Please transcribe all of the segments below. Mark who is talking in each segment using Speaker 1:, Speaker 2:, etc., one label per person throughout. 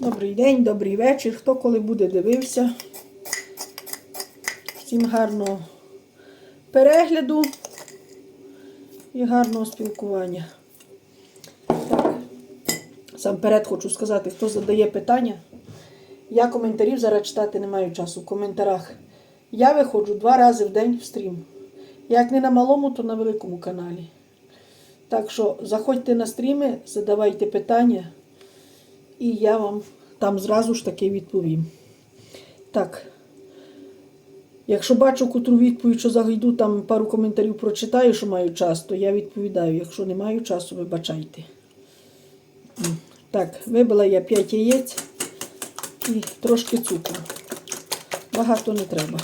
Speaker 1: Добрий день, добрий вечір. Хто коли буде дивився. Всім гарного перегляду і гарного спілкування. Так, сам перед хочу сказати, хто задає питання. Я коментарів зараз читати не маю часу. В коментарях я виходжу два рази в день в стрім. Як не на малому, то на великому каналі. Так що заходьте на стріми, задавайте питання, і я вам там зразу ж таки відповім. Так. Якщо бачу котру відповідь, що зайду, там пару коментарів прочитаю, що маю час, то я відповідаю. Якщо не маю часу, вибачайте. Так, вибила я 5 яєць і трошки цукру. Багато не треба.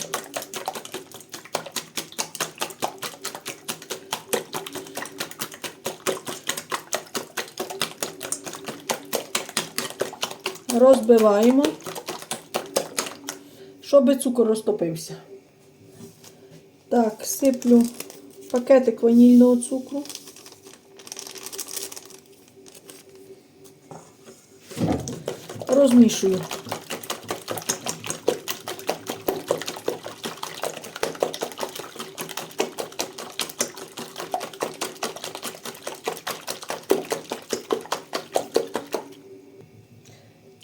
Speaker 1: Розбиваємо, щоб цукор розтопився. Так, сиплю пакетик ванільного цукру. Розмішую.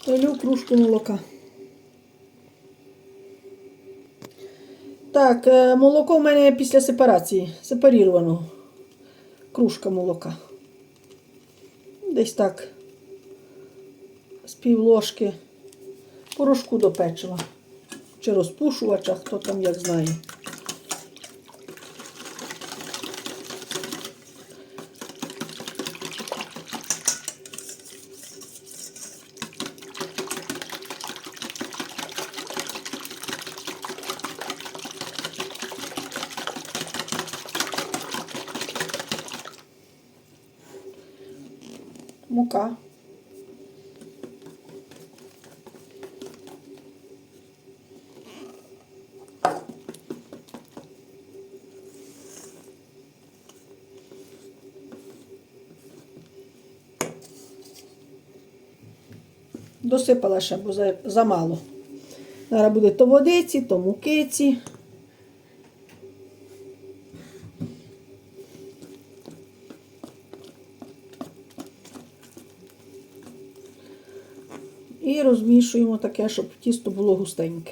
Speaker 1: Долю кружку молока. Так, е, молоко в мене після сепарації. Сепаріровано. Кружка молока. Десь так. З пів ложки порошку до печива. Чи розпушувача, хто там як знає. Мука. Досипала ще, бо замало. Зараз буде то водиці, то мукиці. І розмішуємо таке, щоб тісто було густеньке.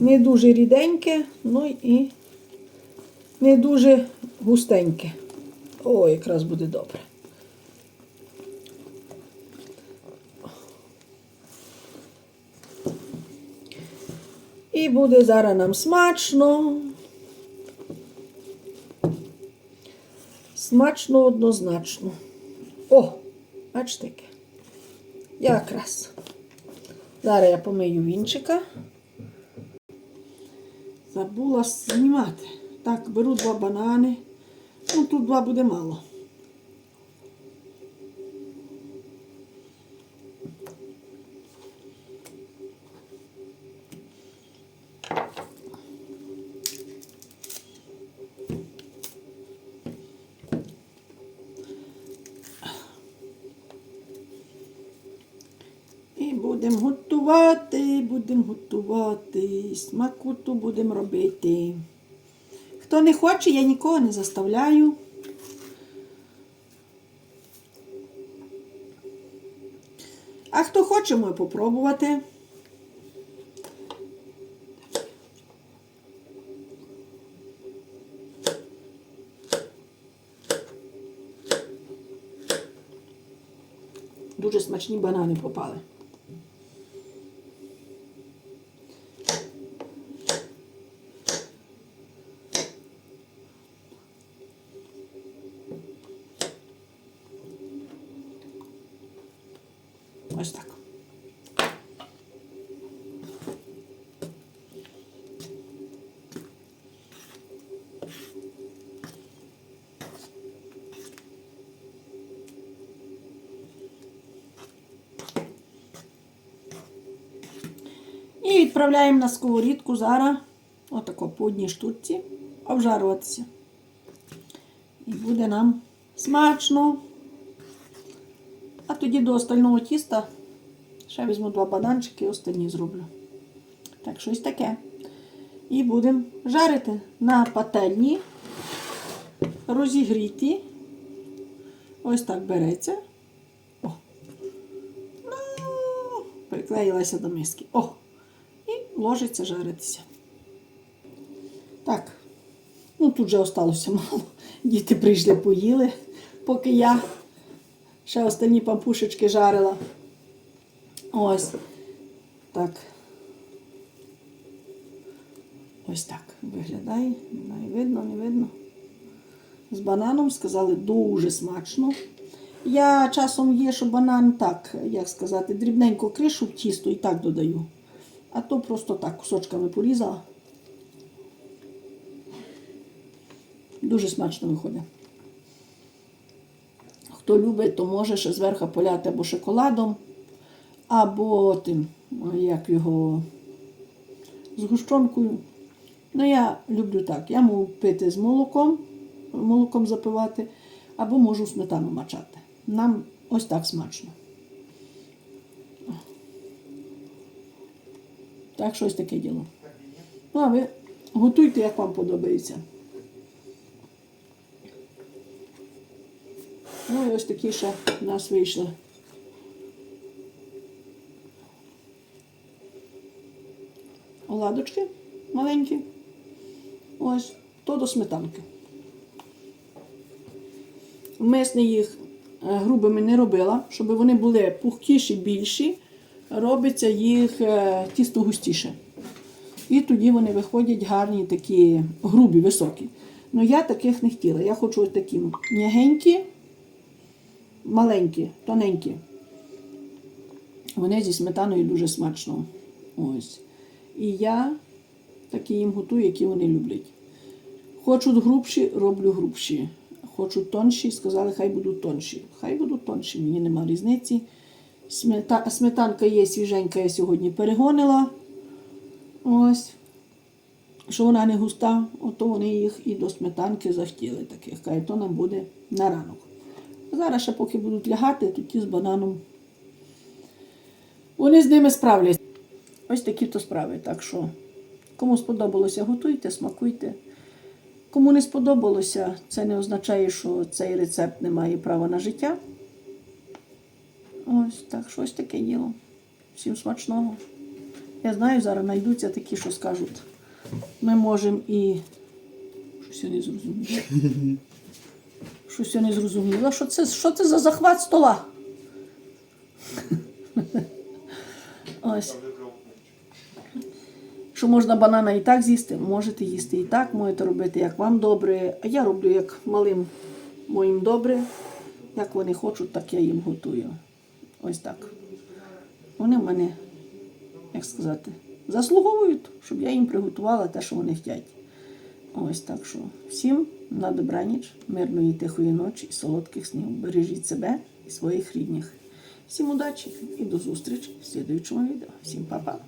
Speaker 1: Не дуже ріденьке, ну і не дуже густеньке. О, якраз буде добре. І буде зараз нам смачно. Смачно однозначно. О, бачите. Якраз. Зараз я помию вінчика. Забула знімати. Так, беру два банани. Ну, тут два буде мало. І будемо готувати, будемо готувати, смакуту будемо робити. Хто не хоче, я нікого не заставляю. А хто хоче, може попробувати. Дуже смачні банани попали. Ось так. І відправляємо на сковорідку зараз, отако по одній штучці, обжарюватися. І буде нам смачно. Тоді до остального тіста Ще візьму два бананчики і останні зроблю. Так, щось таке. І будемо жарити на пательні, розігріті. Ось так береться. О. Ну, приклеїлася до миски. О! І ложиться жаритися. Так. Ну, тут вже осталося мало. Діти прийшли, поїли, поки я ще останні пампушечки жарила. Ось. Так. Ось так виглядає. Не видно, не видно. З бананом сказали дуже смачно. Я часом що банан так, як сказати, дрібненько кришу в тісто і так додаю. А то просто так кусочками порізала. Дуже смачно виходить. Хто любить, то може ще зверху поляти або шоколадом, або тим, як його згущенкою. Ну, я люблю так. Я можу пити з молоком, молоком запивати, або можу сметану мачати. Нам ось так смачно. Так, щось таке діло. Ну, а ви готуйте, як вам подобається. Ну і ось такі ще в нас вийшли. Оладочки маленькі. Ось, то до сметанки. Мисне їх е, грубими не робила, щоб вони були пухкіші, більші, робиться їх е, тісто густіше. І тоді вони виходять гарні, такі грубі, високі. Ну я таких не хотіла. Я хочу ось такі м'ягенькі, маленькі, тоненькі. Вони зі сметаною дуже смачно. Ось. І я такі їм готую, які вони люблять. Хочуть грубші, роблю грубші. Хочуть тонші, сказали, хай будуть тонші. Хай будуть тонші, мені нема різниці. Смета- Сметанка є свіженька, я сьогодні перегонила. Ось. Що вона не густа, ото вони їх і до сметанки захотіли таких. Кажуть, то нам буде на ранок. Зараз ще поки будуть лягати, то ті з бананом. Вони з ними справляться. Ось такі то справи. Так що, кому сподобалося, готуйте, смакуйте. Кому не сподобалося, це не означає, що цей рецепт не має права на життя. Ось так, щось таке діло. Всім смачного. Я знаю, зараз знайдуться такі, що скажуть. Ми можемо і. Щось я не зрозуміла. Щось я не зрозуміла. Що це, що це за захват стола? Ось. Що можна банана і так з'їсти, можете їсти і так, можете робити, як вам добре. А я роблю як малим моїм добре. Як вони хочуть, так я їм готую. Ось так. Вони в мене, як сказати, заслуговують, щоб я їм приготувала те, що вони хочуть. Ось так що всім на добраніч, мирної тихої ночі і солодких снів. Бережіть себе і своїх рідних. Всім удачі і до зустрічі в слідуючому відео. Всім па-па!